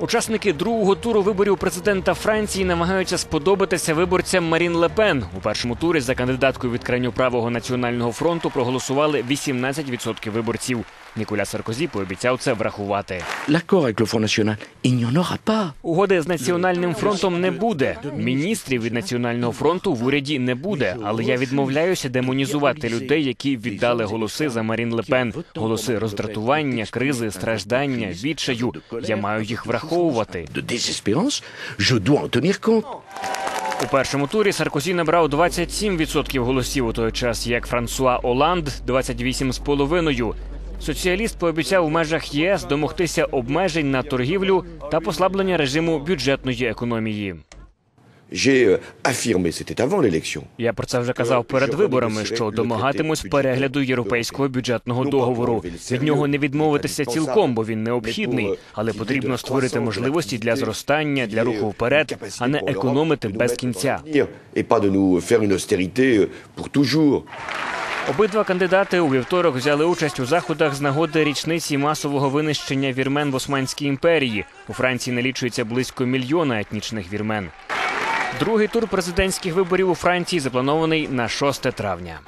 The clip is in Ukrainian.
Учасники другого туру виборів президента Франції намагаються сподобатися виборцям Марін Лепен. У першому турі за кандидаткою від крайньо правого національного фронту проголосували 18% виборців. Ніколя Саркозі пообіцяв це врахувати. Угоди з національним фронтом не буде. Міністрів від національного фронту в уряді не буде. Але я відмовляюся демонізувати людей, які віддали голоси за Марін Лепен. Голоси роздратування, кризи, страждання, відчаю. Я маю їх враховувати. У першому турі Саркозі набрав 27% голосів у той час, як Франсуа Оланд 28,5%. Соціаліст пообіцяв у межах ЄС домогтися обмежень на торгівлю та послаблення режиму бюджетної економії. Euh, l'élection, Я про це вже казав перед виборами, що домагатимусь перегляду європейського бюджетного договору. Від нього не відмовитися цілком, бо він необхідний, але потрібно створити можливості для зростання, для руху вперед, а не економити без кінця. Обидва кандидати у вівторок взяли участь у заходах з нагоди річниці масового винищення вірмен в Османській імперії. У Франції налічується близько мільйона етнічних вірмен. Другий тур президентських виборів у Франції запланований на 6 травня.